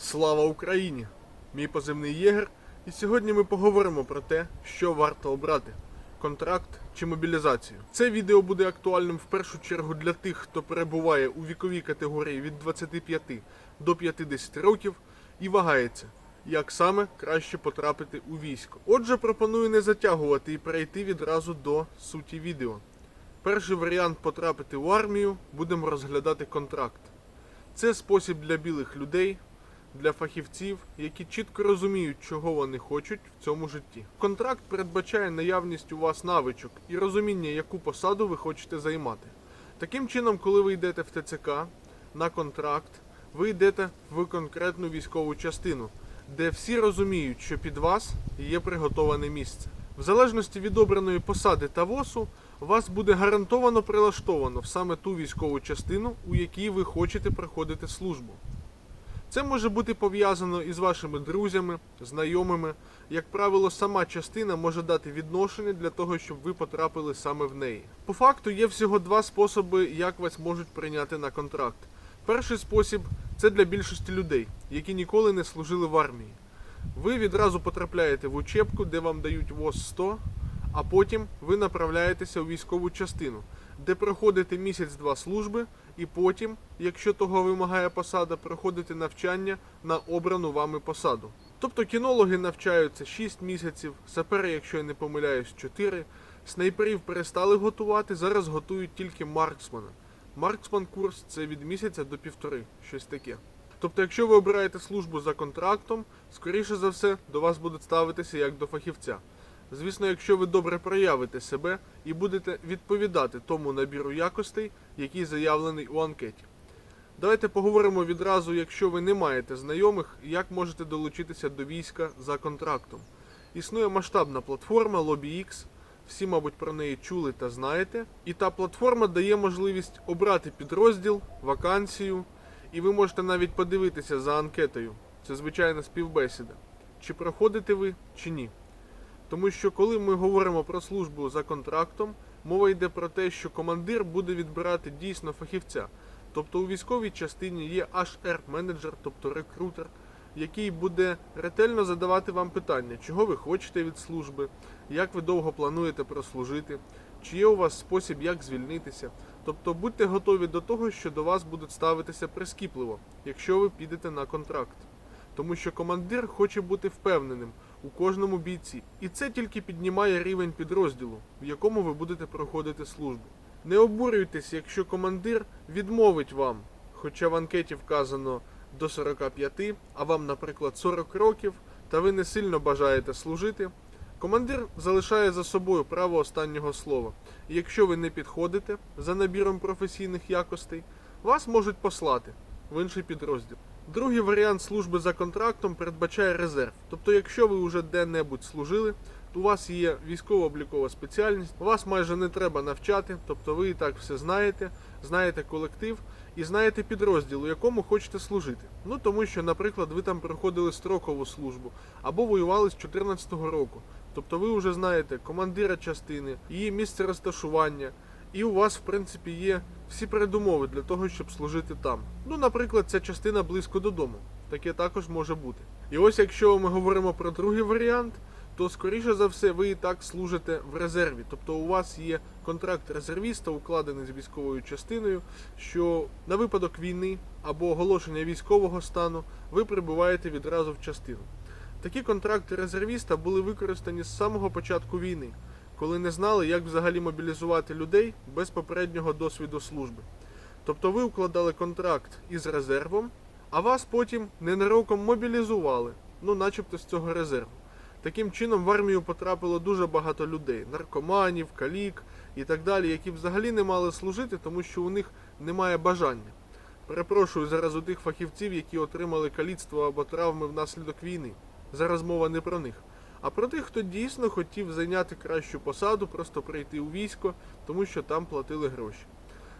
Слава Україні! Мій позивний єгер, і сьогодні ми поговоримо про те, що варто обрати: контракт чи мобілізацію. Це відео буде актуальним в першу чергу для тих, хто перебуває у віковій категорії від 25 до 50 років і вагається, як саме краще потрапити у військо. Отже, пропоную не затягувати і перейти відразу до суті відео. Перший варіант потрапити в армію будемо розглядати контракт. Це спосіб для білих людей, для фахівців, які чітко розуміють, чого вони хочуть в цьому житті. Контракт передбачає наявність у вас навичок і розуміння, яку посаду ви хочете займати. Таким чином, коли ви йдете в ТЦК на контракт, ви йдете в конкретну військову частину, де всі розуміють, що під вас є приготоване місце. В залежності від обраної посади та ВОСу, вас буде гарантовано прилаштовано в саме ту військову частину, у якій ви хочете проходити службу. Це може бути пов'язано із вашими друзями, знайомими. Як правило, сама частина може дати відношення для того, щоб ви потрапили саме в неї. По факту є всього два способи, як вас можуть прийняти на контракт. Перший спосіб це для більшості людей, які ніколи не служили в армії. Ви відразу потрапляєте в учебку, де вам дають ВОЗ 100, а потім ви направляєтеся у військову частину, де проходите місяць-два служби, і потім, якщо того вимагає посада, проходите навчання на обрану вами посаду. Тобто кінологи навчаються 6 місяців, сапери, якщо я не помиляюсь, 4. Снайперів перестали готувати, зараз готують тільки марксмана. Марксман курс це від місяця до півтори, щось таке. Тобто, якщо ви обираєте службу за контрактом, скоріше за все до вас будуть ставитися як до фахівця. Звісно, якщо ви добре проявите себе і будете відповідати тому набіру якостей, який заявлений у анкеті. Давайте поговоримо відразу, якщо ви не маєте знайомих, як можете долучитися до війська за контрактом. Існує масштабна платформа LobbyX, всі, мабуть, про неї чули та знаєте. І та платформа дає можливість обрати підрозділ, вакансію, і ви можете навіть подивитися за анкетою. Це звичайна співбесіда. Чи проходите ви, чи ні. Тому що коли ми говоримо про службу за контрактом, мова йде про те, що командир буде відбирати дійсно фахівця. Тобто у військовій частині є HR-менеджер, тобто рекрутер, який буде ретельно задавати вам питання, чого ви хочете від служби, як ви довго плануєте прослужити, чи є у вас спосіб, як звільнитися. Тобто будьте готові до того, що до вас будуть ставитися прискіпливо, якщо ви підете на контракт. Тому що командир хоче бути впевненим у кожному бійці. І це тільки піднімає рівень підрозділу, в якому ви будете проходити службу. Не обурюйтесь, якщо командир відмовить вам, хоча в анкеті вказано до 45, а вам, наприклад, 40 років, та ви не сильно бажаєте служити. Командир залишає за собою право останнього слова. І якщо ви не підходите за набіром професійних якостей, вас можуть послати в інший підрозділ. Другий варіант служби за контрактом передбачає резерв. Тобто, якщо ви вже де-небудь служили, у вас є військово-облікова спеціальність, вас майже не треба навчати, тобто ви і так все знаєте, знаєте колектив і знаєте підрозділ, у якому хочете служити. Ну тому що, наприклад, ви там проходили строкову службу або воювали з 2014 року. Тобто ви вже знаєте командира частини, її місце розташування, і у вас, в принципі, є всі передумови для того, щоб служити там. Ну, наприклад, ця частина близько додому. Таке також може бути. І ось якщо ми говоримо про другий варіант, то скоріше за все ви і так служите в резерві. Тобто у вас є контракт резервіста, укладений з військовою частиною, що на випадок війни або оголошення військового стану ви прибуваєте відразу в частину. Такі контракти резервіста були використані з самого початку війни, коли не знали, як взагалі мобілізувати людей без попереднього досвіду служби. Тобто ви укладали контракт із резервом, а вас потім ненароком мобілізували, ну начебто з цього резерву. Таким чином в армію потрапило дуже багато людей, наркоманів, калік і так далі, які взагалі не мали служити, тому що у них немає бажання. Перепрошую зараз у тих фахівців, які отримали каліцтво або травми внаслідок війни. Зараз мова не про них, а про тих, хто дійсно хотів зайняти кращу посаду, просто прийти у військо, тому що там платили гроші.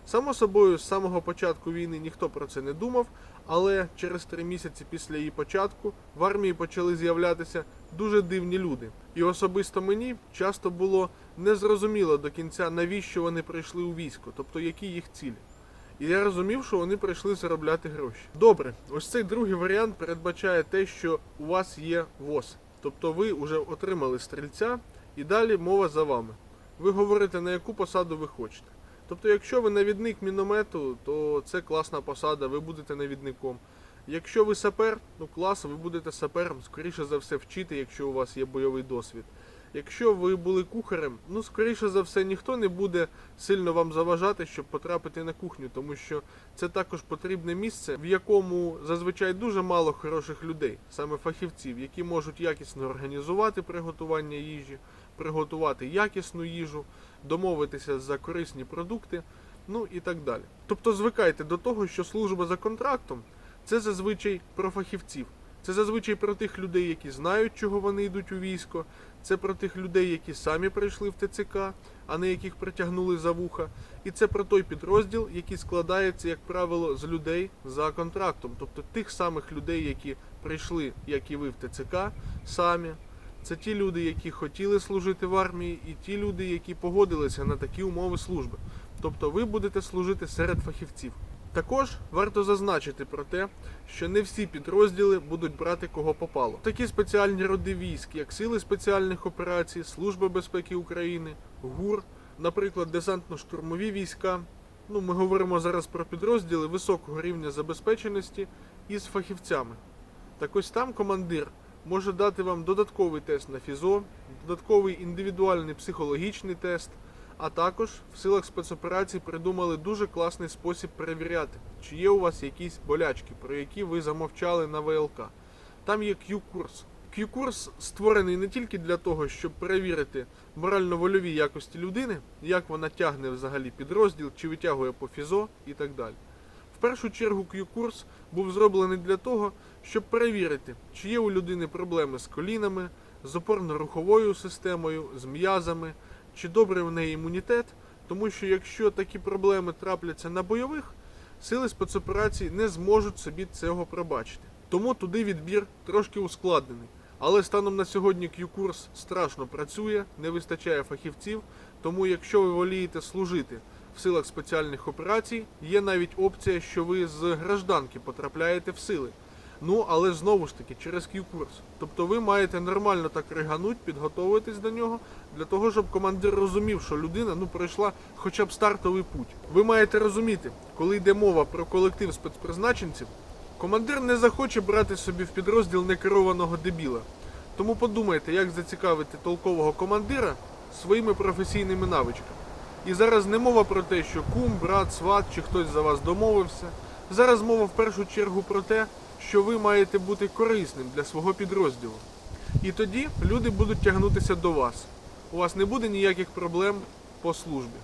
Само собою, з самого початку війни ніхто про це не думав, але через три місяці після її початку в армії почали з'являтися дуже дивні люди. І особисто мені часто було незрозуміло до кінця, навіщо вони прийшли у військо, тобто які їх цілі. І я розумів, що вони прийшли заробляти гроші. Добре, ось цей другий варіант передбачає те, що у вас є ВОЗ. Тобто ви вже отримали стрільця, і далі мова за вами. Ви говорите, на яку посаду ви хочете. Тобто, якщо ви навідник міномету, то це класна посада, ви будете навідником. Якщо ви сапер, ну клас, ви будете сапером, скоріше за все вчити, якщо у вас є бойовий досвід. Якщо ви були кухарем, ну скоріше за все ніхто не буде сильно вам заважати, щоб потрапити на кухню, тому що це також потрібне місце, в якому зазвичай дуже мало хороших людей, саме фахівців, які можуть якісно організувати приготування їжі, приготувати якісну їжу, домовитися за корисні продукти, ну і так далі. Тобто звикайте до того, що служба за контрактом це зазвичай про фахівців. Це зазвичай про тих людей, які знають, чого вони йдуть у військо. Це про тих людей, які самі прийшли в ТЦК, а не яких притягнули за вуха. І це про той підрозділ, який складається, як правило, з людей за контрактом, тобто тих самих людей, які прийшли, як і ви в ТЦК, самі. Це ті люди, які хотіли служити в армії, і ті люди, які погодилися на такі умови служби. Тобто ви будете служити серед фахівців. Також варто зазначити про те, що не всі підрозділи будуть брати кого попало. Такі спеціальні роди військ, як Сили спеціальних операцій, Служба безпеки України, ГУР, наприклад, десантно-штурмові війська. Ну, ми говоримо зараз про підрозділи високого рівня забезпеченості із фахівцями. Так ось там командир може дати вам додатковий тест на ФІЗО, додатковий індивідуальний психологічний тест. А також в силах спецоперацій придумали дуже класний спосіб перевіряти, чи є у вас якісь болячки, про які ви замовчали на ВЛК. Там є Q-курс. Q-курс створений не тільки для того, щоб перевірити морально-вольові якості людини, як вона тягне взагалі підрозділ, чи витягує по ФІЗО і так далі. В першу чергу Q-курс був зроблений для того, щоб перевірити, чи є у людини проблеми з колінами, з опорно-руховою системою, з м'язами, чи добрий у неї імунітет, тому що якщо такі проблеми трапляться на бойових, сили спецоперацій не зможуть собі цього пробачити. Тому туди відбір трошки ускладнений. Але станом на сьогодні Q-курс страшно працює, не вистачає фахівців, тому якщо ви волієте служити в силах спеціальних операцій, є навіть опція, що ви з гражданки потрапляєте в сили. Ну, але знову ж таки через Q-курс. Тобто ви маєте нормально так ригануть, підготовитись до нього, для того, щоб командир розумів, що людина ну пройшла хоча б стартовий путь. Ви маєте розуміти, коли йде мова про колектив спецпризначенців, командир не захоче брати собі в підрозділ некерованого дебіла. Тому подумайте, як зацікавити толкового командира своїми професійними навичками. І зараз не мова про те, що кум, брат, сват чи хтось за вас домовився. Зараз мова в першу чергу про те, що ви маєте бути корисним для свого підрозділу. І тоді люди будуть тягнутися до вас. У вас не буде ніяких проблем по службі.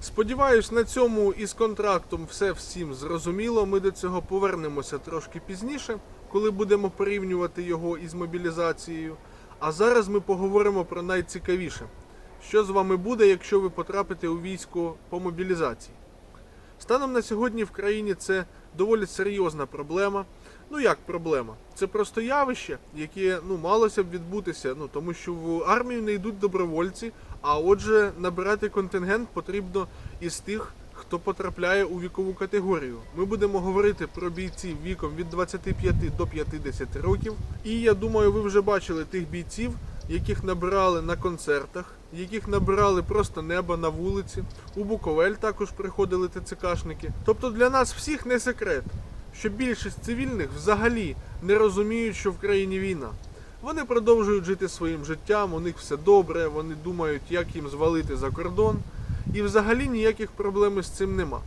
Сподіваюсь, на цьому із контрактом все всім зрозуміло. Ми до цього повернемося трошки пізніше, коли будемо порівнювати його із мобілізацією. А зараз ми поговоримо про найцікавіше, що з вами буде, якщо ви потрапите у військо по мобілізації. Станом на сьогодні в країні це доволі серйозна проблема. Ну як проблема? Це просто явище, яке ну малося б відбутися, ну тому що в армію не йдуть добровольці, а отже, набирати контингент потрібно із тих, хто потрапляє у вікову категорію. Ми будемо говорити про бійців віком від 25 до 50 років. І я думаю, ви вже бачили тих бійців, яких набирали на концертах, яких набирали просто неба на вулиці. У Буковель також приходили ТЦКшники. Тобто для нас всіх не секрет, що більшість цивільних взагалі не розуміють, що в країні війна. Вони продовжують жити своїм життям, у них все добре, вони думають, як їм звалити за кордон, і взагалі ніяких проблем із цим нема.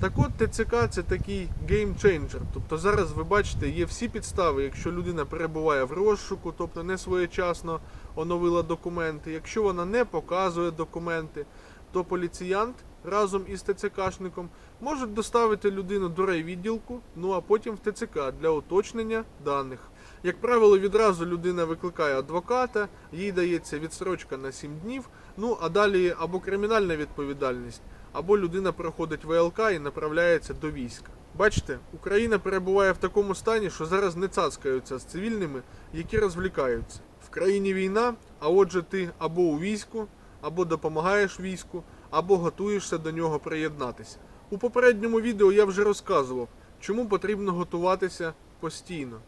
Так от ТЦК це такий геймчейнджер. Тобто зараз ви бачите, є всі підстави, якщо людина перебуває в розшуку, тобто не своєчасно оновила документи. Якщо вона не показує документи, то поліціянт разом із ТЦКшником можуть доставити людину до райвідділку, ну а потім в ТЦК для уточнення даних. Як правило, відразу людина викликає адвоката, їй дається відсрочка на 7 днів, ну а далі або кримінальна відповідальність, або людина проходить ВЛК і направляється до війська. Бачите, Україна перебуває в такому стані, що зараз не цацкаються з цивільними, які розвлікаються. В країні війна, а отже, ти або у війську, або допомагаєш війську, або готуєшся до нього приєднатися. У попередньому відео я вже розказував, чому потрібно готуватися постійно.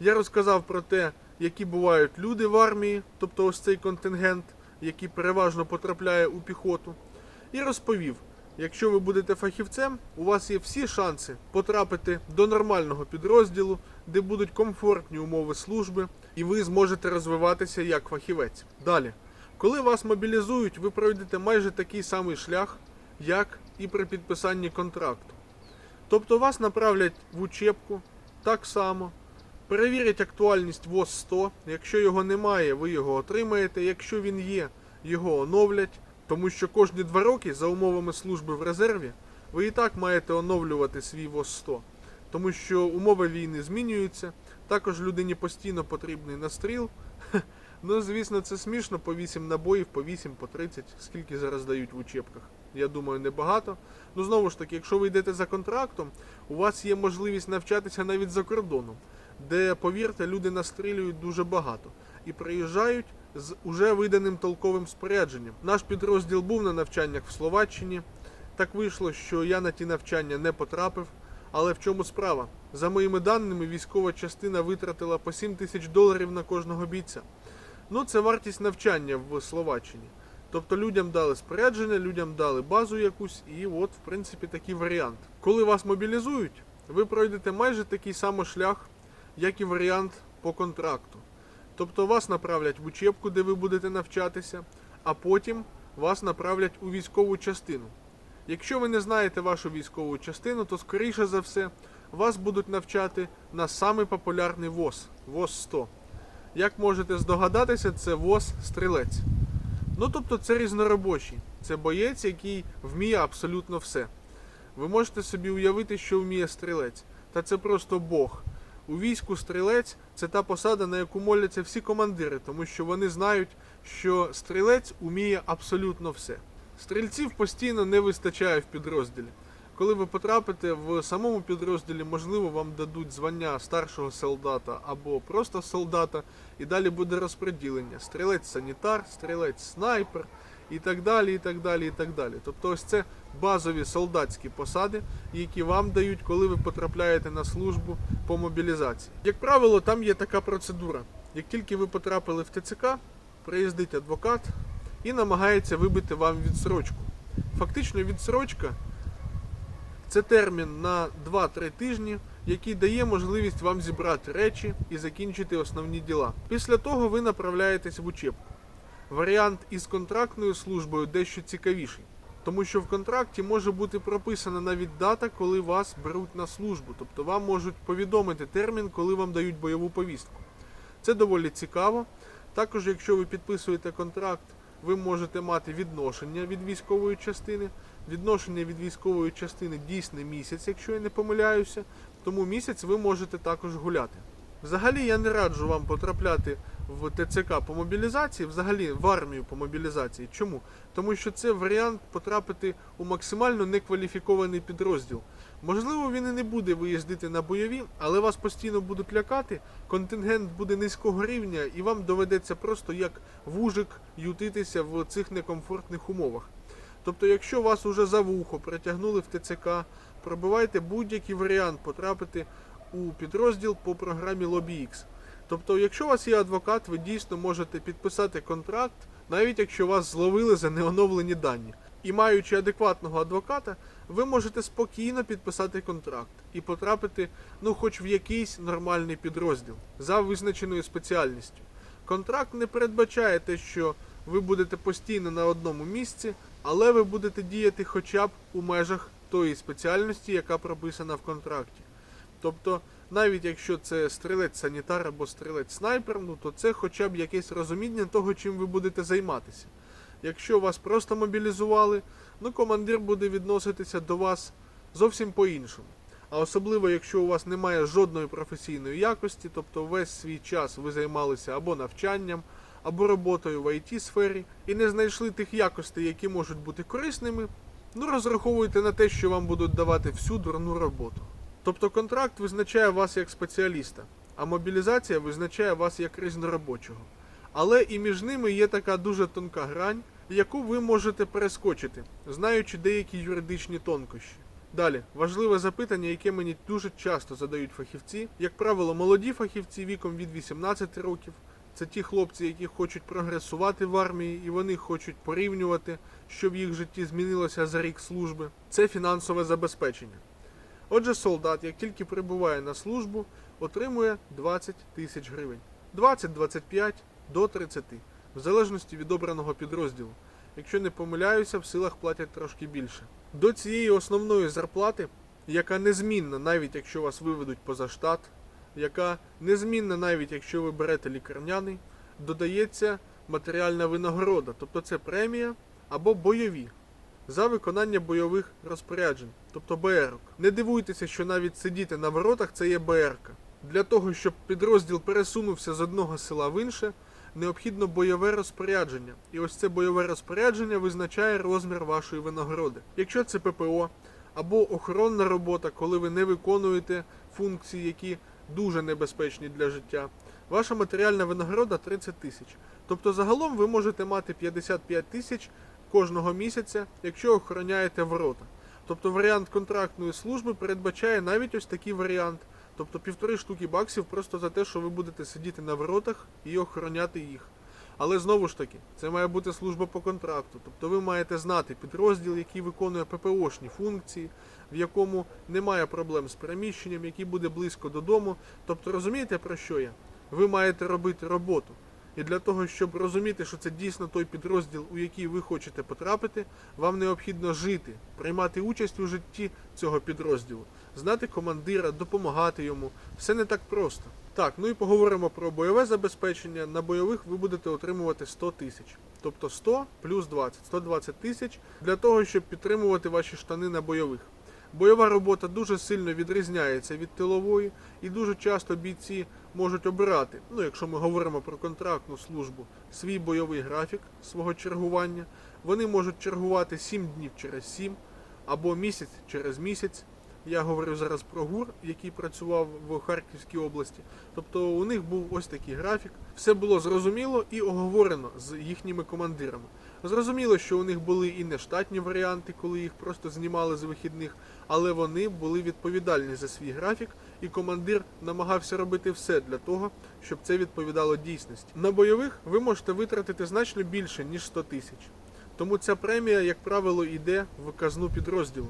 Я розказав про те, які бувають люди в армії, тобто ось цей контингент, який переважно потрапляє у піхоту, і розповів, якщо ви будете фахівцем, у вас є всі шанси потрапити до нормального підрозділу, де будуть комфортні умови служби, і ви зможете розвиватися як фахівець. Далі, коли вас мобілізують, ви пройдете майже такий самий шлях, як і при підписанні контракту. Тобто вас направлять в учебку так само, перевірять актуальність ВОЗ 100. Якщо його немає, ви його отримаєте. Якщо він є, його оновлять. Тому що кожні два роки за умовами служби в резерві ви і так маєте оновлювати свій ВОЗ 100. Тому що умови війни змінюються. Також людині постійно потрібний настріл. Ну, звісно, це смішно, по 8 набоїв, по 8, по 30, скільки зараз дають в учебках. Я думаю, небагато. Ну знову ж таки, якщо ви йдете за контрактом, у вас є можливість навчатися навіть за кордоном, де, повірте, люди настрілюють дуже багато і приїжджають з уже виданим толковим спорядженням. Наш підрозділ був на навчаннях в Словаччині. Так вийшло, що я на ті навчання не потрапив. Але в чому справа? За моїми даними, військова частина витратила по 7 тисяч доларів на кожного бійця. Ну, це вартість навчання в Словаччині. Тобто людям дали спорядження, людям дали базу якусь, і от, в принципі, такий варіант. Коли вас мобілізують, ви пройдете майже такий самий шлях, як і варіант по контракту. Тобто вас направлять в учебку, де ви будете навчатися, а потім вас направлять у військову частину. Якщо ви не знаєте вашу військову частину, то скоріше за все вас будуть навчати на самий популярний ВОЗ ВОЗ 100. Як можете здогадатися, це ВОЗ стрілець. Ну тобто це різноробочий. Це боєць, який вміє абсолютно все. Ви можете собі уявити, що вміє стрілець. Та це просто Бог. У війську стрілець це та посада, на яку моляться всі командири, тому що вони знають, що стрілець уміє абсолютно все. Стрільців постійно не вистачає в підрозділі. Коли ви потрапите в самому підрозділі, можливо, вам дадуть звання старшого солдата або просто солдата, і далі буде розподілення. Стрілець санітар, стрілець снайпер і так далі. і так далі, і так далі. Тобто ось це базові солдатські посади, які вам дають, коли ви потрапляєте на службу по мобілізації. Як правило, там є така процедура. Як тільки ви потрапили в ТЦК, приїздить адвокат і намагається вибити вам відсрочку. Фактично, відсрочка це термін на 2-3 тижні, який дає можливість вам зібрати речі і закінчити основні діла. Після того ви направляєтесь в учебку. Варіант із контрактною службою дещо цікавіший, тому що в контракті може бути прописана навіть дата, коли вас беруть на службу, тобто вам можуть повідомити термін, коли вам дають бойову повістку. Це доволі цікаво. Також, якщо ви підписуєте контракт, ви можете мати відношення від військової частини. Відношення від військової частини дійсне місяць, якщо я не помиляюся, тому місяць ви можете також гуляти. Взагалі я не раджу вам потрапляти в ТЦК по мобілізації, взагалі в армію по мобілізації. Чому? Тому що це варіант потрапити у максимально некваліфікований підрозділ. Можливо, він і не буде виїздити на бойові, але вас постійно будуть лякати, контингент буде низького рівня, і вам доведеться просто як вужик ютитися в цих некомфортних умовах. Тобто, якщо вас уже за вухо притягнули в ТЦК, пробивайте будь-який варіант потрапити у підрозділ по програмі LobbyX. Тобто, якщо у вас є адвокат, ви дійсно можете підписати контракт, навіть якщо вас зловили за неоновлені дані. І маючи адекватного адвоката, ви можете спокійно підписати контракт і потрапити, ну, хоч в якийсь нормальний підрозділ за визначеною спеціальністю. Контракт не передбачає те, що ви будете постійно на одному місці, але ви будете діяти хоча б у межах тої спеціальності, яка прописана в контракті. Тобто, навіть якщо це стрілець-санітар або стрілець-снайпер, ну то це хоча б якесь розуміння того, чим ви будете займатися. Якщо вас просто мобілізували, ну командир буде відноситися до вас зовсім по-іншому. А особливо, якщо у вас немає жодної професійної якості, тобто весь свій час ви займалися або навчанням, або роботою в it сфері і не знайшли тих якостей, які можуть бути корисними, ну розраховуйте на те, що вам будуть давати всю дурну роботу. Тобто контракт визначає вас як спеціаліста, а мобілізація визначає вас як різноробочого. Але і між ними є така дуже тонка грань, яку ви можете перескочити, знаючи деякі юридичні тонкощі. Далі, важливе запитання, яке мені дуже часто задають фахівці. Як правило, молоді фахівці віком від 18 років. Це ті хлопці, які хочуть прогресувати в армії, і вони хочуть порівнювати, що в їх житті змінилося за рік служби. Це фінансове забезпечення. Отже, солдат, як тільки прибуває на службу, отримує 20 тисяч гривень. 20-25 до 30, в залежності від обраного підрозділу. Якщо не помиляюся, в силах платять трошки більше. До цієї основної зарплати, яка незмінна, навіть якщо вас виведуть поза штат, яка незмінна навіть якщо ви берете лікарняний, додається матеріальна винагорода, тобто це премія або бойові за виконання бойових розпоряджень, тобто БРок. Не дивуйтеся, що навіть сидіти на воротах це є БРка. Для того, щоб підрозділ пересунувся з одного села в інше, необхідно бойове розпорядження. І ось це бойове розпорядження визначає розмір вашої винагороди. Якщо це ППО або охоронна робота, коли ви не виконуєте функції, які дуже небезпечні для життя, ваша матеріальна винагорода 30 тисяч. Тобто загалом ви можете мати 55 тисяч кожного місяця, якщо охороняєте ворота. Тобто варіант контрактної служби передбачає навіть ось такий варіант. Тобто півтори штуки баксів просто за те, що ви будете сидіти на воротах і охороняти їх. Але знову ж таки, це має бути служба по контракту. Тобто ви маєте знати підрозділ, який виконує ППОшні функції, в якому немає проблем з переміщенням, який буде близько додому. Тобто розумієте про що я? Ви маєте робити роботу. І для того, щоб розуміти, що це дійсно той підрозділ, у який ви хочете потрапити, вам необхідно жити, приймати участь у житті цього підрозділу, знати командира, допомагати йому. Все не так просто. Так, ну і поговоримо про бойове забезпечення. На бойових ви будете отримувати 100 тисяч. Тобто 100 плюс 20, 120 тисяч для того, щоб підтримувати ваші штани на бойових. Бойова робота дуже сильно відрізняється від тилової, і дуже часто бійці можуть обирати, ну якщо ми говоримо про контрактну службу, свій бойовий графік свого чергування. Вони можуть чергувати 7 днів через 7 або місяць через місяць. Я говорю зараз про ГУР, який працював в Харківській області. Тобто у них був ось такий графік. Все було зрозуміло і оговорено з їхніми командирами. Зрозуміло, що у них були і нештатні варіанти, коли їх просто знімали з вихідних, але вони були відповідальні за свій графік, і командир намагався робити все для того, щоб це відповідало дійсності. На бойових ви можете витратити значно більше, ніж 100 тисяч. Тому ця премія, як правило, йде в казну підрозділу.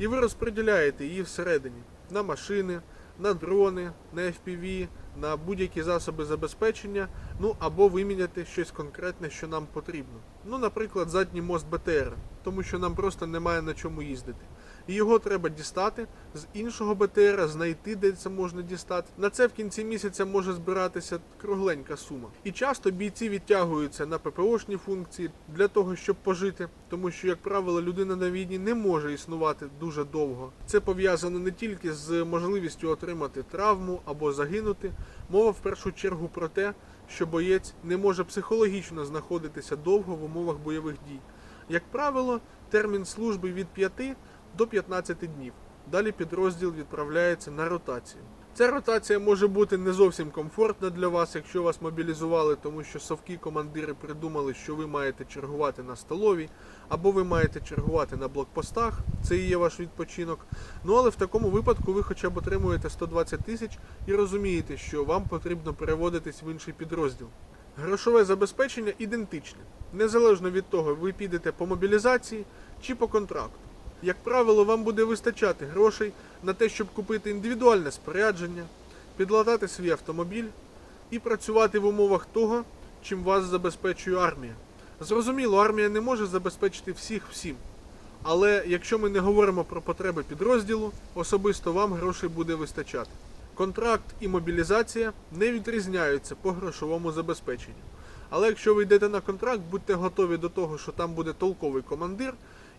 І ви розподіляєте її всередині на машини, на дрони, на FPV, на будь-які засоби забезпечення, ну або виміняти щось конкретне, що нам потрібно. Ну, наприклад, задній мост БТР, тому що нам просто немає на чому їздити. І його треба дістати з іншого БТР, знайти, де це можна дістати. На це в кінці місяця може збиратися кругленька сума. І часто бійці відтягуються на ППОшні функції для того, щоб пожити, тому що, як правило, людина на війні не може існувати дуже довго. Це пов'язано не тільки з можливістю отримати травму або загинути. Мова в першу чергу про те, що боєць не може психологічно знаходитися довго в умовах бойових дій. Як правило, термін служби від 5 до 15 днів. Далі підрозділ відправляється на ротацію. Ця ротація може бути не зовсім комфортна для вас, якщо вас мобілізували, тому що совки командири придумали, що ви маєте чергувати на столовій, або ви маєте чергувати на блокпостах, це і є ваш відпочинок. Ну але в такому випадку ви хоча б отримуєте 120 тисяч і розумієте, що вам потрібно переводитись в інший підрозділ. Грошове забезпечення ідентичне, незалежно від того, ви підете по мобілізації чи по контракту. Як правило, вам буде вистачати грошей на те, щоб купити індивідуальне спорядження, підладати свій автомобіль і працювати в умовах того, чим вас забезпечує армія. Зрозуміло, армія не може забезпечити всіх всім. Але якщо ми не говоримо про потреби підрозділу, особисто вам грошей буде вистачати. Контракт і мобілізація не відрізняються по грошовому забезпеченню. Але якщо ви йдете на контракт, будьте готові до того, що там буде толковий командир,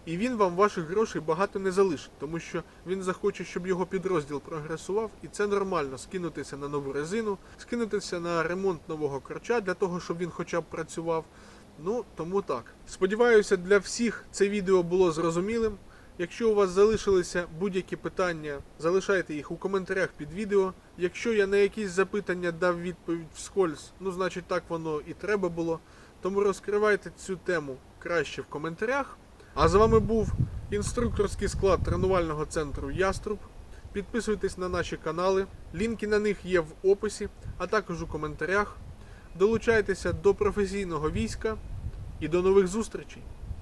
і він вам ваших грошей багато не залишить, тому що він захоче, щоб його підрозділ прогресував, і це нормально скинутися на нову резину, скинутися на ремонт нового корча для того, щоб він хоча б працював. Ну, тому так. Сподіваюся, для всіх це відео було зрозумілим. Якщо у вас залишилися будь-які питання, залишайте їх у коментарях під відео. Якщо я на якісь запитання дав відповідь вскользь, ну значить так воно і треба було. Тому розкривайте цю тему краще в коментарях. А з вами був інструкторський склад тренувального центру Яструб. Підписуйтесь на наші канали. Лінки на них є в описі, а також у коментарях. Долучайтеся до професійного війська і до нових зустрічей!